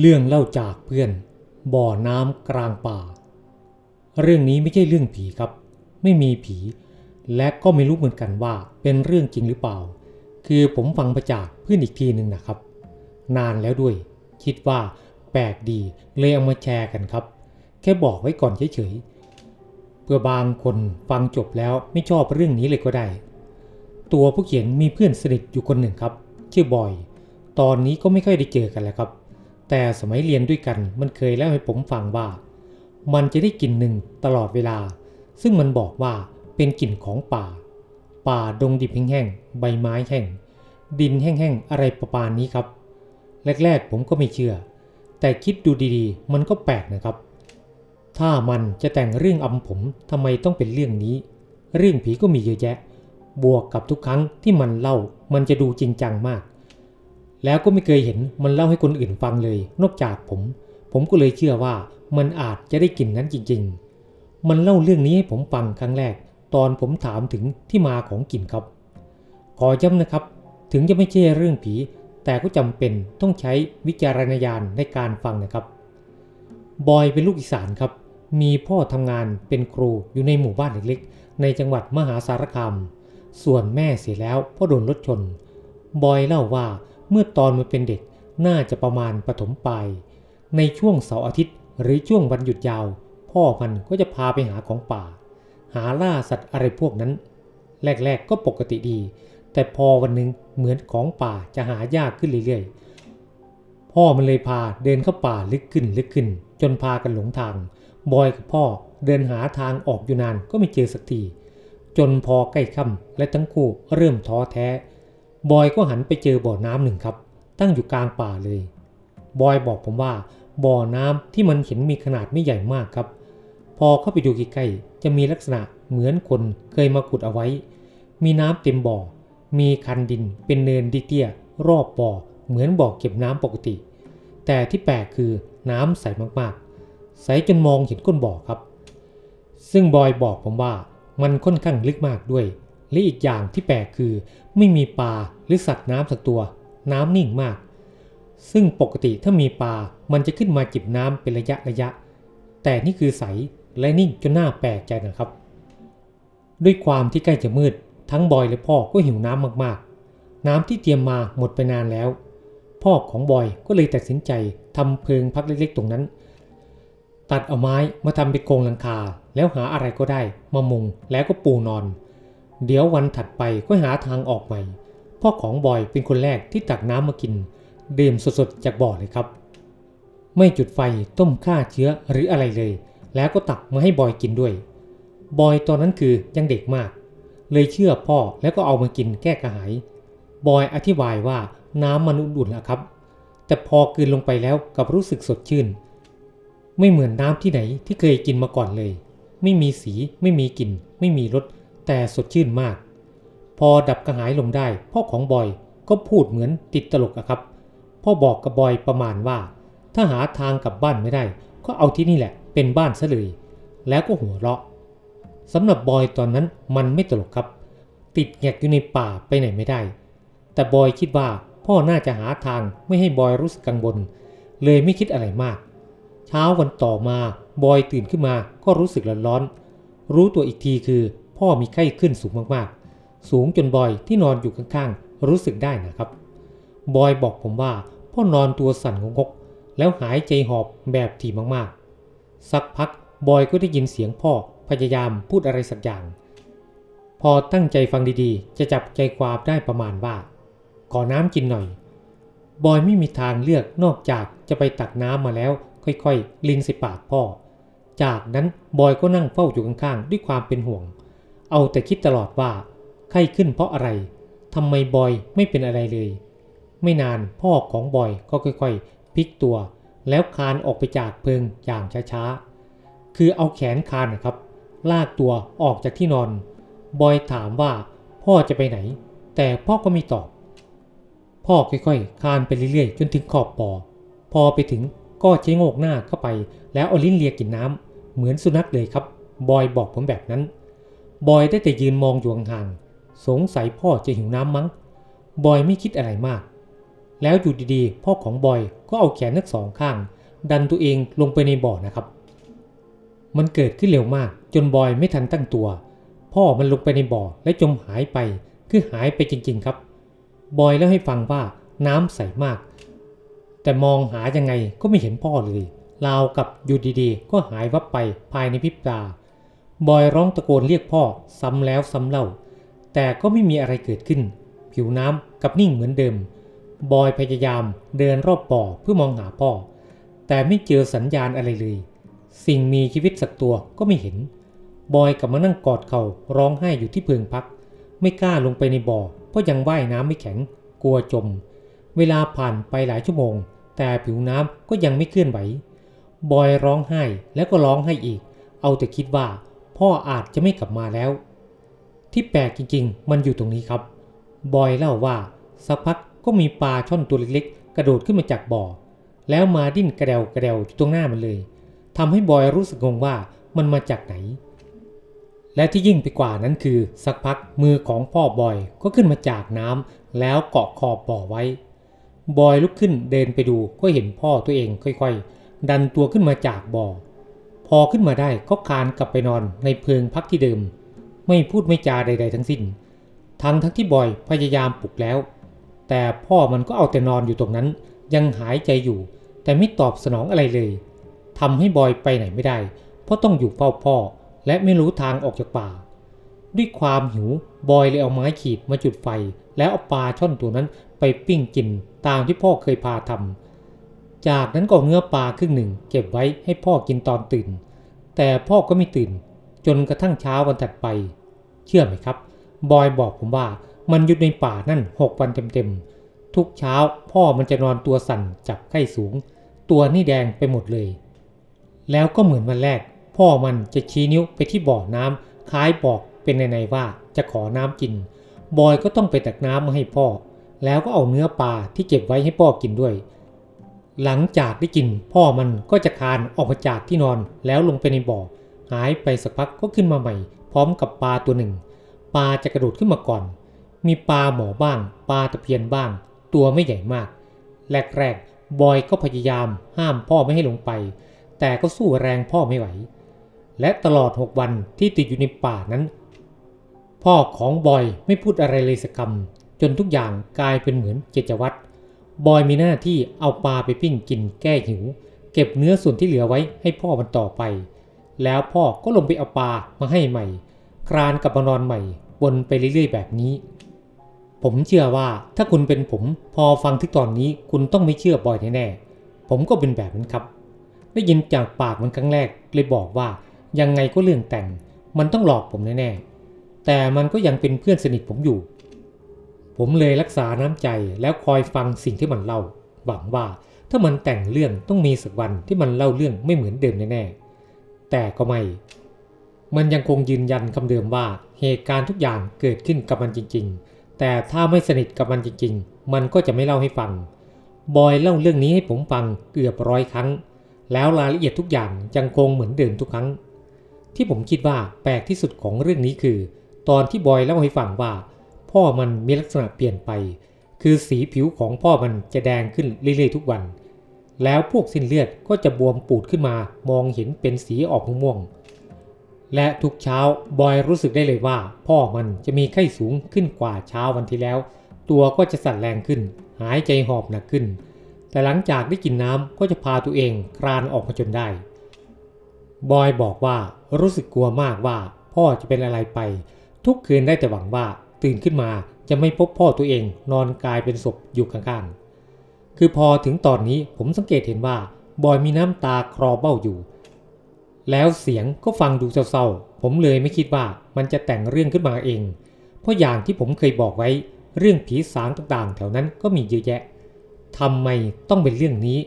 เรื่องเล่าจากเพื่อน บ่อน้ำกลางป่า เรื่องนี้ไม่ใช่เรื่องผีครับ ไม่มีผี และก็ไม่รู้เหมือนกันว่าเป็นเรื่องจริงหรือเปล่า คือผมฟังมาจากเพื่อนอีกทีหนึ่งนะครับ นานแล้วด้วย คิดว่าแปลกดีเลยเอามาแชร์กันครับ แค่บอกไว้ก่อนเฉยๆเพื่อบางคนฟังจบแล้วไม่ชอบเรื่องนี้เลยก็ได้ ตัวผู้เขียนมีเพื่อนสนิทอยู่คนหนึ่งครับ ชื่อบอย ตอนนี้ก็ไม่ค่อยได้เจอกันแล้วครับ แต่สมัยเรียนด้วยกันมันเคยเล่าให้ผมฟังว่า มันจะได้กลิ่นหนึ่งตลอดเวลา ซึ่งมันบอกว่าเป็นกลิ่นของป่า ป่าดงดิบแห้งๆใบไม้แห้ง ดินแห้งๆอะไรประมาณนี้ครับ แรกๆผมก็ไม่เชื่อ แต่คิดดูดีๆ มันก็แปลกนะครับ ถ้ามันจะแต่งเรื่องอำผมทำไมต้องเป็นเรื่องนี้ เรื่องผีก็มีเยอะแยะ บวกกับทุกครั้งที่มันเล่ามันจะดูจริงจังมาก แล้วก็ไม่เคยเห็นมันเล่าให้คนอื่นฟังเลย นอกจากผม ผมก็เลยเชื่อว่ามันอาจจะได้กลิ่นนั้นจริง ๆ มันเล่าเรื่องนี้ให้ผมฟังครั้งแรก ตอนผมถามถึงที่มาของกลิ่นครับ ขอย้ำนะครับ ถึงจะไม่ใช่เรื่องผี แต่ก็จำเป็นต้องใช้วิจารณญาณในการฟังนะครับ บอยเป็นลูกอีสานครับ มีพ่อทำงานเป็นครูอยู่ในหมู่บ้านเล็กๆ ในจังหวัดมหาสารคาม ส่วนแม่เสียแล้วเพราะโดนรถชน บอยเล่าว่า เมื่อตอนมันเป็นเด็กน่าจะประมาณปฐมปลายในช่วงเสาร์อาทิตย์หรือช่วงวันหยุดยาว พ่อมันก็จะพาไปหาของป่า หาล่าสัตว์อะไรพวกนั้น แรกๆก็ปกติดี แต่พอวันหนึ่งเหมือนของป่าจะหายากขึ้นเรื่อยๆ พ่อมันเลยพาเดินเข้าป่าลึกขึ้นลึกขึ้น จนพากันหลงทาง บอยกับพ่อเดินหาทางออกอยู่นานก็ไม่เจอสักทีจนพอใกล้ค่ำและทั้งคู่เริ่มท้อแท้ บอยก็หันไปเจอบ่อน้ำหนึ่งครับ ตั้งอยู่กลางป่าเลย บอยบอกผมว่า บ่อน้ำที่มันเห็นมีขนาดไม่ใหญ่มากครับ พอเข้าไปดูใกล้ๆจะมีลักษณะเหมือนคนเคยมาขุดเอาไว้ มีน้ำเต็มบ่อ มีคันดินเป็นเนินดิเตี้ยรอบบ่อเหมือนบ่อเก็บน้ำปกติ แต่ที่แปลกคือน้ำใสมากๆ ใสจนมองเห็นก้นบ่อครับ ซึ่งบอยบอกผมว่ามันค่อนข้างลึกมากด้วย และอีกอย่างที่แปลกคือ ไม่มีปลาหรือสัตว์น้ำสักตัว น้ำนิ่งมาก ซึ่งปกติถ้ามีปลา มันจะขึ้นมาจิบน้ำเป็นระยะระยะ แต่นี่คือใสและนิ่งจนน่าแปลกใจนะครับ ด้วยความที่ใกล้จะมืด ทั้งบอยและพ่อก็หิวน้ำมากๆ น้ำที่เตรียมมาหมดไปนานแล้ว พ่อของบอยก็เลยตัดสินใจทำเพิงพักเล็กๆ ตรงนั้น ตัดเอาไม้มาทำเป็นโครงหลังคาแล้วหาอะไรก็ได้มามุงแล้วก็ปูนอน เดี๋ยววันถัดไปก็หาทางออกใหม่ พ่อของบอยเป็นคนแรกที่ตักน้ำมากิน ดื่มสดๆจากบ่อเลยครับ ไม่จุดไฟต้มฆ่าเชื้อหรืออะไรเลย แล้วก็ตักมาให้บอยกินด้วย บอยตอนนั้นคือยังเด็กมาก เลยเชื่อพ่อแล้วก็เอามากินแก้กระหาย บอยอธิบายว่าน้ำมันอุ่นๆนะครับ แต่พอกลืนลงไปแล้วกับรู้สึกสดชื่น ไม่เหมือนน้ำที่ไหนที่เคยกินมาก่อนเลย ไม่มีสีไม่มีกลิ่นไม่มีรส แต่สดชื่นมาก พอดับกระหายลงได้ พ่อของบอยก็พูดเหมือนติดตลกอะครับ พ่อบอกกับบอยประมาณว่า ถ้าหาทางกลับบ้านไม่ได้ ก็เอาที่นี่แหละ เป็นบ้านซะเลย แล้วก็หัวเราะสำหรับบอยตอนนั้นมันไม่ตลกครับ ติดแงกอยู่ในป่าไปไหนไม่ได้ แต่บอยคิดว่าพ่อน่าจะหาทางไม่ให้บอยรู้สึกกังวลเลยไม่คิดอะไรมาก เช้าวันต่อมาบอยตื่นขึ้นมาก็รู้สึกร้อนๆรู้ตัวอีกทีคือ พ่อมีไข้ขึ้นสูงมากๆ สูงจนบอยที่นอนอยู่ข้างๆ รู้สึกได้นะครับ บอยบอกผมว่าพ่อนอนตัวสั่นงงก แล้วหายใจหอบแบบถี่มากๆ สักพักบอยก็ได้ยินเสียงพ่อพยายามพูดอะไรสักอย่าง พอตั้งใจฟังดีๆ จะจับใจความได้ประมาณว่า ขอน้ำกินหน่อย บอยไม่มีทางเลือกนอกจากจะไปตักน้ำมาแล้ว ค่อยๆ ลินใส่ปากพ่อ จากนั้นบอยก็นั่งเฝ้าอยู่ข้างๆ ด้วยความเป็นห่วง เอาแต่คิดตลอดว่า ไข้ขึ้นเพราะอะไรทำไมบอยไม่เป็นอะไรเลย ไม่นานพ่อของบอยก็ค่อยๆพลิกตัว แล้วคานออกไปจากเพิงอย่างช้าๆ คือเอาแขนคานนะครับ ลากตัวออกจากที่นอน บอยถามว่าพ่อจะไปไหน แต่พ่อก็ไม่ตอบ พ่อค่อยๆ คานไปเรื่อยๆ จนถึงขอบบ่อ พอไปถึงก็ใช้โงกหน้าเข้าไป แล้วเอาลิ้นเลียกินน้ำเหมือนสุนัขเลยครับ บอยบอกผมแบบนั้น บอยได้แต่ยืนมองอยู่ห่างๆสงสัยพ่อจะหิวน้ำมั้ง บอยไม่คิดอะไรมาก แล้วอยู่ดีๆ พ่อของบอยก็เอาแขนทั้งสองข้าง ดันตัวเองลงไปในบ่อนะครับ มันเกิดขึ้นเร็วมาก จนบอยไม่ทันตั้งตัว พ่อมันลงไปในบ่อและจมหายไป คือหายไปจริงๆครับ บอยเล่าให้ฟังว่าน้ำใสมาก แต่มองหายังไงก็ไม่เห็นพ่อเลย ราวกับอยู่ดีๆ ก็หายวับไปภายในพริบตา บอยร้องตะโกนเรียกพ่อซ้ำแล้วซ้ำเล่า แต่ก็ไม่มีอะไรเกิดขึ้น ผิวน้ำกับนิ่งเหมือนเดิม บอยพยายามเดินรอบบ่อเพื่อมองหาพ่อ แต่ไม่เจอสัญญาณอะไรเลย สิ่งมีชีวิตสักตัวก็ไม่เห็น บอยกลับมานั่งกอดเขา่าร้องไห้อยู่ที่เพิงพัก ไม่กล้าลงไปในบ่อ เพราะยังว่ายน้ำไม่แข็ง กลัวจม เวลาผ่านไปหลายชั่วโมง แต่ผิวน้ำก็ยังไม่เคลื่อนไหว บอยร้องไห้แล้วก็ร้องไห้อีก เอาแต่คิดว่า พ่ออาจจะไม่กลับมาแล้ว ที่แปลกจริงๆ มันอยู่ตรงนี้ครับ บอยเล่าว่าสักพักก็มีปลาช่อนตัวเล็กๆ กระโดดขึ้นมาจากบ่อ แล้วมาดิ้นกระเดวกระเดวอยู่ตรงหน้ามันเลยทำให้บอยรู้สึกงงว่ามันมาจากไหน และที่ยิ่งไปกว่านั้นคือ สักพักมือของพ่อบอยก็ขึ้นมาจากน้ำแล้วเกาะขอบบ่อไว้ บอยลุกขึ้นเดินไปดูก็เห็นพ่อตัวเองค่อยๆ ดันตัวขึ้นมาจากบ่อ พอขึ้นมาได้ก็คานกลับไปนอนในเพิงพักที่เดิม ไม่พูดไม่จาใด ๆ ทั้งสิ้น ทั้งทั้งที่บอยพยายามปลุกแล้ว แต่พ่อมันก็เอาแต่นอนอยู่ตรงนั้น ยังหายใจอยู่ แต่ไม่ตอบสนองอะไรเลยทำให้บอยไปไหนไม่ได้ เพราะต้องอยู่เฝ้าพ่อ และไม่รู้ทางออกจากป่า ด้วยความหิวบอยเลยเอาไม้ขีดมาจุดไฟ แล้วเอาปลาช่อนตัวนั้นไปปิ้งกินตามที่พ่อเคยพาทำ จากนั้นก็เนื้อปลาครึ่งหนึ่ง เก็บไว้ให้พ่อกินตอนตื่น แต่พ่อก็ไม่ตื่น จนกระทั่งเช้าวันถัดไป เชื่อไหมครับ บอยบอกผมว่ามันอยู่ในป่านั่นหกวันเต็มๆ ทุกเช้าพ่อมันจะนอนตัวสั่นจับไข้สูง ตัวนี่แดงไปหมดเลย แล้วก็เหมือนวันแรก พ่อมันจะชี้นิ้วไปที่บ่อน้ำคล้ายบอกเป็นในๆว่าจะขอน้ำกิน บอยก็ต้องไปตักน้ำมาให้พ่อ แล้วก็เอาเนื้อปลาที่เก็บไว้ให้พ่อกินด้วย หลังจากได้กิน พ่อมันก็จะคานออกมาจากที่นอนแล้วลงไปในบ่อ หายไปสักพักก็ขึ้นมาใหม่ พร้อมกับปลาตัวหนึ่ง ปลาจะกระโดดขึ้นมาก่อน มีปลาหมอบ้าง ปลาตะเพียนบ้าง ตัวไม่ใหญ่มาก แรกๆ บอยก็พยายามห้ามพ่อไม่ให้ลงไป แต่ก็สู้แรงพ่อไม่ไหว และตลอด6วันที่ติดอยู่ในป่านั้น พ่อของบอยไม่พูดอะไรเลยสักคำจนทุกอย่างกลายเป็นเหมือนกิจวัตร บอยมีหน้าที่เอาปลาไปปิ้งกินแก้หิว เก็บเนื้อส่วนที่เหลือไว้ให้พ่อมันต่อไป แล้วพ่อก็ลงไปเอาปลามาให้ใหม่ ครานกลับมานอนใหม่ วนไปเรื่อยๆแบบนี้ ผมเชื่อว่าถ้าคุณเป็นผมพอฟังที่ตอนนี้คุณต้องไม่เชื่อบอยแน่ๆผมก็เป็นแบบนั้นครับ ได้ยินจากปากมันครั้งแรกเลยบอกว่ายังไงก็เรื่องแต่ง มันต้องหลอกผมแน่ๆแต่มันก็ยังเป็นเพื่อนสนิทผมอยู่ ผมเลยรักษาน้ำใจแล้วคอยฟังสิ่งที่มันเล่า หวังว่าถ้ามันแต่งเรื่องต้องมีสักวันที่มันเล่าเรื่องไม่เหมือนเดิมแน่ๆแต่ก็ไม่ มันยังคงยืนยันคำเดิมว่าเหตุการณ์ทุกอย่างเกิดขึ้นกับมันจริง ๆ แต่ถ้าไม่สนิทกับมันจริง ๆ มันก็จะไม่เล่าให้ฟัง บอยเล่าเรื่องนี้ให้ผมฟังเกือบร้อยครั้ง แล้วรายละเอียดทุกอย่างยังคงเหมือนเดิมทุกครั้ง ที่ผมคิดว่าแปลกที่สุดของเรื่องนี้คือ ตอนที่บอยเล่าให้ฟังว่า พ่อมันมีลักษณะเปลี่ยนไป คือสีผิวของพ่อมันจะแดงขึ้นเรื่อยๆทุกวัน แล้วพวกเส้นเลือดก็จะบวมปูดขึ้นมามองเห็นเป็นสีออกม่วงและทุกเช้าบอยรู้สึกได้เลยว่า พ่อมันจะมีไข้สูงขึ้นกว่าเช้าวันที่แล้ว ตัวก็จะสั่นแรงขึ้น หายใจหอบหนักขึ้น แต่หลังจากได้กินน้ำก็จะพาตัวเองคลานออกมาจนได้ บอยบอกว่ารู้สึกกลัวมากว่า พ่อจะเป็นอะไรไป ทุกคืนได้แต่หวังว่า ตื่นขึ้นมาจะไม่พบพ่อตัวเองนอนกลายเป็นศพอยู่ข้างๆ คือพอถึงตอนนี้ผมสังเกตเห็นว่าบอยมีน้ำตาคลอเบ้าอยู่ แล้วเสียงก็ฟังดูเศร้าๆ ผมเลยไม่คิดว่ามันจะแต่งเรื่องขึ้นมาเอง เพราะอย่างที่ผมเคยบอกไว้เรื่องผีสางต่างๆ แถวนั้นก็มีเยอะแยะทำไมต้องเป็นเรื่องนี้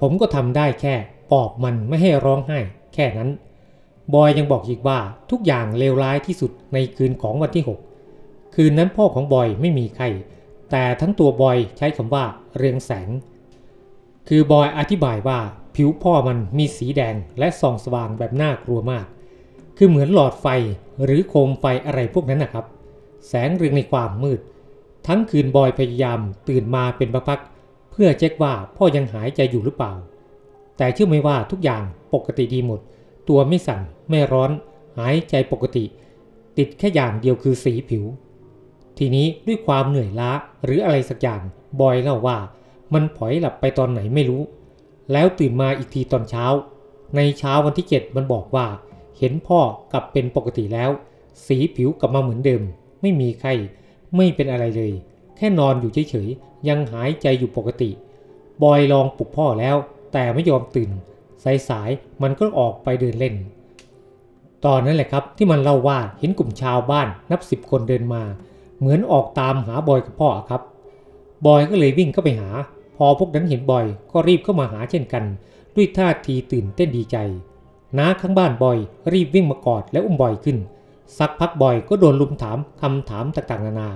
ผมก็ทำได้แค่ปลอบมันไม่ให้ร้องไห้ แค่นั้น บอยยังบอกอีกว่าทุกอย่างเลวร้ายที่สุดในคืนของวันที่ 6 คืนนั้นพ่อของบอยไม่มีใคร แต่ทั้งตัวบอยใช้คำว่าเรืองแสง คือบอยอธิบายว่าผิวพ่อมันมีสีแดงและส่องสว่างแบบน่ากลัวมาก คือเหมือนหลอดไฟหรือโคมไฟอะไรพวกนั้นนะครับ แสงเรืองในความมืด ทั้งคืนบอยพยายามตื่นมาเป็นพักๆเพื่อเช็คว่าพ่อยังหายใจอยู่หรือเปล่า แต่เชื่อไหมว่าทุกอย่างปกติดีหมด ตัวไม่สั่นไม่ร้อน หายใจปกติ ติดแค่อย่างเดียวคือสีผิว ทีนี้ด้วยความเหนื่อยล้าหรืออะไรสักอย่างบอยเล่าว่า มันผอยหลับไปตอนไหนไม่รู้ แล้วตื่นมาอีกทีตอนเช้า ในเช้าวันที่เจ็ดมันบอกว่า เห็นพ่อกลับเป็นปกติแล้ว สีผิวกลับมาเหมือนเดิม ไม่มีไข้ไม่เป็นอะไรเลย แค่นอนอยู่เฉยๆยังหายใจอยู่ปกติ บอยลองปลุกพ่อแล้ว แต่ไม่ยอมตื่น สายๆมันก็ออกไปเดินเล่นตอนนั้นแหละครับที่มันเล่าว่าเห็นกลุ่มชาวบ้านนับสิบคนเดินมา เหมือนออกตามหาบอยกับพ่อครับ บอยก็เลยวิ่งเข้าไปหา พอพวกนั้นเห็นบอยก็รีบเข้ามาหาเช่นกัน ด้วยท่าทีตื่นเต้นดีใจน้าข้างบ้านบอยรีบวิ่งมากอดและอุ้มบอยขึ้น สักพักบอยก็โดนลุมถามคำถามต่างๆนานา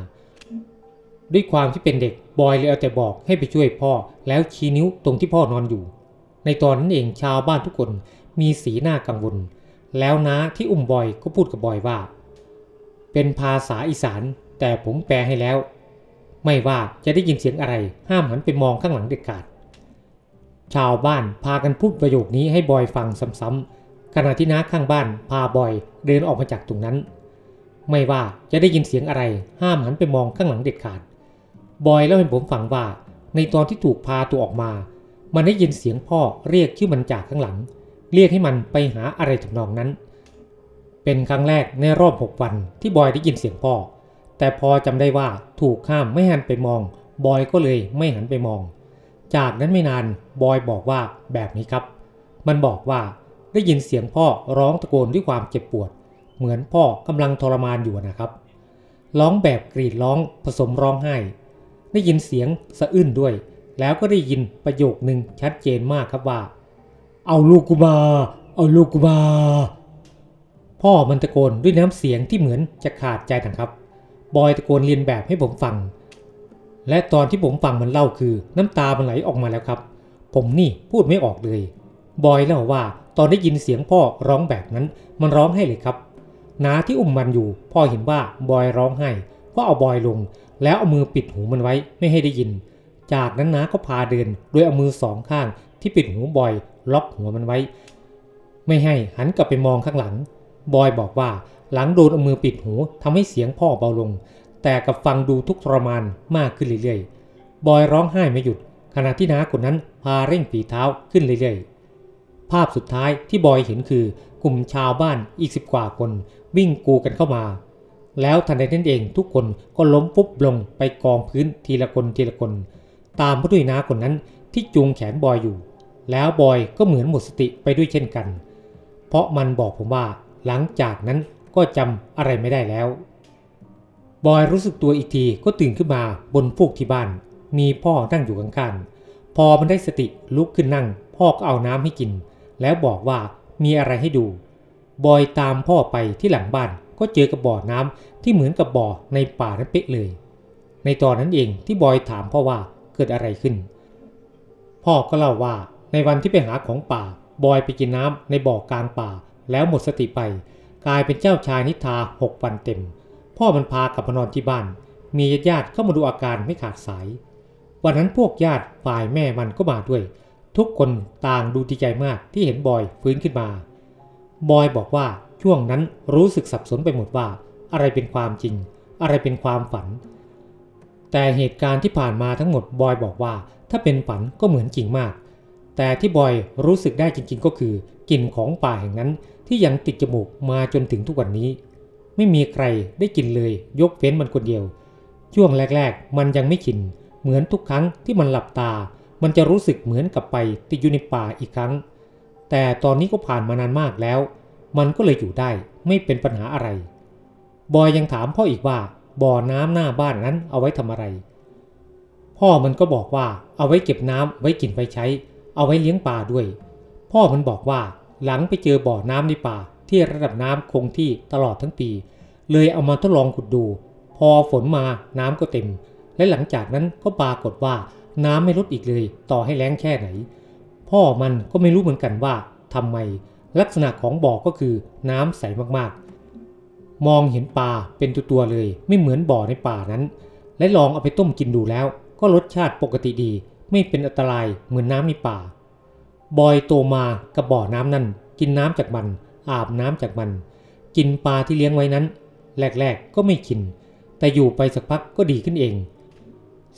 ด้วยความที่เป็นเด็กบอยเลยเอาแต่บอกให้ไปช่วยพ่อ แล้วชี้นิ้วตรงที่พ่อนอนอยู่ ในตอนนั้นเองชาวบ้านทุกคนมีสีหน้ากังวล แล้วน้าที่อุ้มบอยก็พูดกับบอยว่า เป็นภาษาอีสาน แต่ผมแปลให้แล้ว ไม่ว่าจะได้ยินเสียงอะไร ห้ามหันไปมองข้างหลังเด็ดขาด ชาวบ้านพากันพูดประโยคนี้ให้บอยฟังซ้ำๆขณะที่น้าข้างบ้านพาบอยเดินออกมาจากตรงนั้น ไม่ว่าจะได้ยินเสียงอะไร ห้ามหันไปมองข้างหลังเด็ดขาด บอยเล่าให้ผมฟังว่า ในตอนที่ถูกพาตัวออกมา มันได้ยินเสียงพ่อเรียกชื่อมันจากข้างหลัง เรียกให้มันไปหาอะไรทำนองนั้นเป็นครั้งแรกในรอบหกวันที่บอยได้ยินเสียงพ่อ แต่พอจำได้ว่าถูกห้ามไม่หันไปมอง บอยก็เลยไม่หันไปมอง จากนั้นไม่นานบอยบอกว่าแบบนี้ครับ มันบอกว่าได้ยินเสียงพ่อร้องตะโกนด้วยความเจ็บปวด เหมือนพ่อกำลังทรมานอยู่นะครับ ร้องแบบกรีดร้องผสมร้องไห้ ได้ยินเสียงสะอื้นด้วย แล้วก็ได้ยินประโยคนึงชัดเจนมากครับว่า เอาลูกกูมา เอาลูกกูมา พ่อมันตะโกนด้วยน้ำเสียงที่เหมือนจะขาดใจนะครับ บอยตะโกนเรียนแบบให้ผมฟัง และตอนที่ผมฟังมันเล่าคือน้ำตามันไหลออกมาแล้วครับ ผมนี่พูดไม่ออกเลย บอยเล่าว่าตอนได้ยินเสียงพ่อร้องแบบนั้น มันร้องให้เลยครับน้าที่อุ้มมันอยู่ พ่อเห็นว่าบอยร้องไห้ก็เอาบอยลง แล้วเอามือปิดหูมันไว้ไม่ให้ได้ยิน จากนั้นน้าก็พาเดินโดยเอามือสองข้าง ที่ปิดหูบอยล็อกหัวมันไว้ ไม่ให้หันกลับไปมองข้างหลัง บอยบอกว่า หลังโดนเอามือปิดหูทำให้เสียงพ่อเบาลง แต่กับฟังดูทุกข์ทรมานมากขึ้นเรื่อยๆ บอยร้องไห้ไม่หยุด ขณะที่น้าคนนั้นพาเร่งฝีเท้าขึ้นเรื่อยๆ ภาพสุดท้ายที่บอยเห็นคือกลุ่มชาวบ้านอีกสิบกว่าคน วิ่งกูกันเข้ามา แล้วทันใดนั้นเองทุกคนก็ล้มปุ๊บลงไปกองพื้นทีละคนทีละคน ตามผู้ด้วยน้าคนนั้นที่จูงแขนบอยอยู่ แล้วบอยก็เหมือนหมดสติไปด้วยเช่นกัน เพราะมันบอกผมว่าหลังจากนั้น ก็จำอะไรไม่ได้แล้ว บอยรู้สึกตัวอีกทีก็ตื่นขึ้นมาบนฟูกที่บ้าน มีพ่อนั่งอยู่ข้างๆ พอมันได้สติลุกขึ้นนั่ง พ่อก็เอาน้ำให้กิน แล้วบอกว่ามีอะไรให้ดู บอยตามพ่อไปที่หลังบ้านก็เจอกับบ่อน้ำที่เหมือนกับบ่อในป่านั้นเป๊ะเลย ในตอนนั้นเองที่บอยถามพ่อว่าเกิดอะไรขึ้น พ่อก็เล่าว่าในวันที่ไปหาของป่า บอยไปกินน้ำในบ่อกลางป่า แล้วหมดสติไป กลายเป็นเจ้าชายนิทาหกวันเต็ม พ่อมันพากลับมานอนที่บ้าน มีญาติๆเข้ามาดูอาการไม่ขาดสาย วันนั้นพวกญาติฝ่ายแม่มันก็มาด้วย ทุกคนต่างดูดีใจมากที่เห็นบอยฟื้นขึ้นมา บอยบอกว่าช่วงนั้นรู้สึกสับสนไปหมดว่า อะไรเป็นความจริง อะไรเป็นความฝัน แต่เหตุการณ์ที่ผ่านมาทั้งหมดบอยบอกว่า ถ้าเป็นฝันก็เหมือนจริงมาก แต่ที่บอยรู้สึกได้จริงๆก็คือกลิ่นของป่าแห่งนั้นที่ยังติดจมูกมาจนถึงทุกวันนี้ ไม่มีใครได้กินเลยยกเว้นมันคนเดียว ช่วงแรก ๆ มันยังไม่ชิน เหมือนทุกครั้งที่มันหลับตา มันจะรู้สึกเหมือนกับไปติดอยู่ในป่าอีกครั้ง แต่ตอนนี้ก็ผ่านมานานมากแล้ว มันก็เลยอยู่ได้ไม่เป็นปัญหาอะไร บอยยังถามพ่ออีกว่าบ่อน้ำหน้าบ้านนั้นเอาไว้ทำอะไร พ่อมันก็บอกว่าเอาไว้เก็บน้ำไว้กินไว้ใช้ เอาไว้เลี้ยงปลาด้วย พ่อมันบอกว่าหลังไปเจอบ่อน้ำในป่าที่ระดับน้ำคงที่ตลอดทั้งปี เลยเอามาทดลองขุดดู พอฝนมาน้ำก็เต็ม และหลังจากนั้นก็ปรากฏว่าน้ำไม่ลดอีกเลย ต่อให้แล้งแค่ไหน พ่อมันก็ไม่รู้เหมือนกันว่าทำไม ลักษณะของบ่อก็คือน้ำใสมากๆ มองเห็นปลาเป็นตัวๆเลย ไม่เหมือนบ่อในป่านั้น และลองเอาไปต้มกินดูแล้ว ก็รสชาติปกติดี ไม่เป็นอันตรายเหมือนน้ำในป่า บอยโตมากับบ่อน้ำนั่น กินน้ำจากมัน อาบน้ำจากมัน กินปลาที่เลี้ยงไว้นั้น แรกๆก็ไม่กิน แต่อยู่ไปสักพักก็ดีขึ้นเอง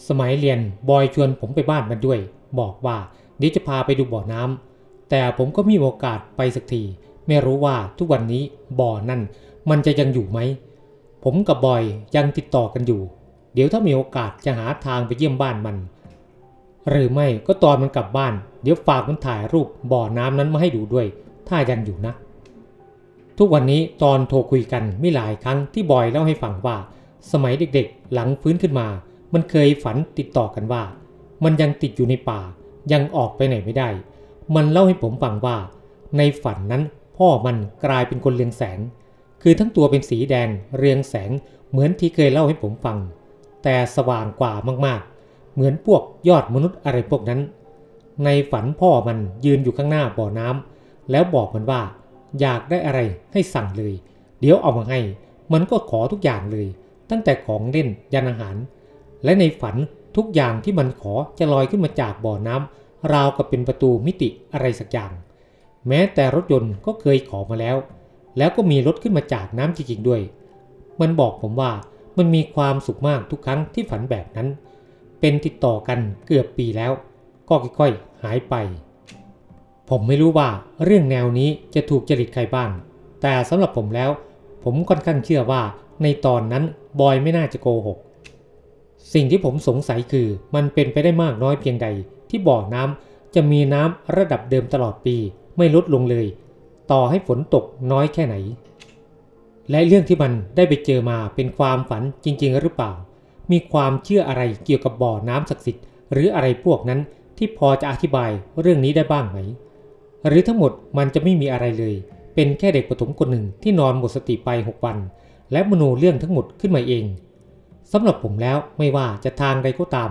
สมัยเรียนบอยชวนผมไปบ้านมันด้วย บอกว่าเดี๋ยวจะพาไปดูบ่อน้ำแต่ผมก็มมีโอกาสไปสักทีไม่รู้ว่าทุกวันนี้บ่อนั่นมันจะยังอยู่ไหม ผมกับบอยยังติดต่อกันอยู่ เดี๋ยวถ้ามีโอกาสจะหาทางไปเยี่ยมบ้านมัน หรือไม่ก็ตอนมันกลับบ้าน เดี๋ยวฝากมันถ่ายรูปบ่อน้ำนั้นมาให้ดูด้วย ถ้ายังอยู่นะ ทุกวันนี้ตอนโทรคุยกันไม่หลายครั้งที่บอยเล่าให้ฟังว่า สมัยเด็กๆ หลังฟื้นขึ้นมา มันเคยฝันติดต่อกันว่า มันยังติดอยู่ในป่า ยังออกไปไหนไม่ได้ มันเล่าให้ผมฟังว่า ในฝันนั้นพ่อมันกลายเป็นคนเรืองแสง คือทั้งตัวเป็นสีแดงเรืองแสงเหมือนที่เคยเล่าให้ผมฟัง แต่สว่างกว่ามากๆ เหมือนพวกยอดมนุษย์อะไรพวกนั้น ในฝันพ่อมันยืนอยู่ข้างหน้าบ่อน้ำแล้วบอกมันว่า อยากได้อะไรให้สั่งเลย เดี๋ยวเอามาให้ มันก็ขอทุกอย่างเลย ตั้งแต่ของเล่นยันอาหาร และในฝันทุกอย่างที่มันขอจะลอยขึ้นมาจากบ่อน้ำราวกับเป็นประตูมิติอะไรสักอย่าง แม้แต่รถยนต์ก็เคยขอมาแล้ว แล้วก็มีรถขึ้นมาจากน้ำจริงๆด้วย มันบอกผมว่ามันมีความสุขมากทุกครั้งที่ฝันแบบนั้น เป็นติดต่อกันเกือบปีแล้ว ก็ค่อยๆหายไป ผมไม่รู้ว่าเรื่องแนวนี้จะถูกจริตใครบ้าง แต่สำหรับผมแล้ว ผมค่อนข้างเชื่อว่าในตอนนั้นบอยไม่น่าจะโกหก สิ่งที่ผมสงสัยคือมันเป็นไปได้มากน้อยเพียงใด ที่บ่อน้ำจะมีน้ำระดับเดิมตลอดปีไม่ลดลงเลย ต่อให้ฝนตกน้อยแค่ไหน และเรื่องที่มันได้ไปเจอมาเป็นความฝันจริง ๆ หรือเปล่า มีความเชื่ออะไรเกี่ยวกับบ่อน้ำศักดิ์สิทธิ์ หรืออะไรพวกนั้นที่พอจะอธิบายเรื่องนี้ได้บ้างไหม หรือทั้งหมดมันจะไม่มีอะไรเลย เป็นแค่เด็กประถมคนหนึ่งที่นอนหมดสติไป 6 วัน และมโนเรื่องทั้งหมดขึ้นมาเองสำหรับผมแล้วไม่ว่าจะทางใดก็ตาม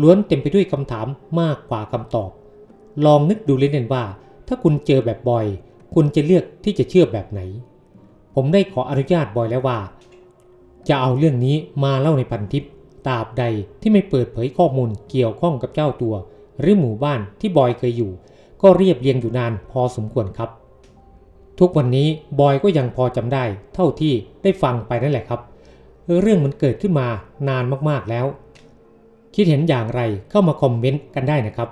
ล้วนเต็มไปด้วยคำถามมากกว่าคำตอบ ลองนึกดูเล่นๆว่า ถ้าคุณเจอแบบบอย คุณจะเลือกที่จะเชื่อแบบไหน ผมได้ขออนุญาตบอยแล้วว่า จะเอาเรื่องนี้มาเล่าในพันทิปตราบใดที่ไม่เปิดเผยข้อมูลเกี่ยวข้องกับเจ้าตัว หรือหมู่บ้านที่บอยเคยอยู่ ก็เรียบเรียงอยู่นานพอสมควรครับ ทุกวันนี้บอยก็ยังพอจำได้ เท่าที่ได้ฟังไปนั่นแหละครับ เรื่องมันเกิดขึ้นมานานมากๆแล้ว คิดเห็นอย่างไรเข้ามาคอมเมนต์กันได้นะครับ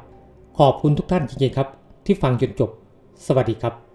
ขอบคุณทุกท่านจริงๆครับ ที่ฟังจนจบ สวัสดีครับ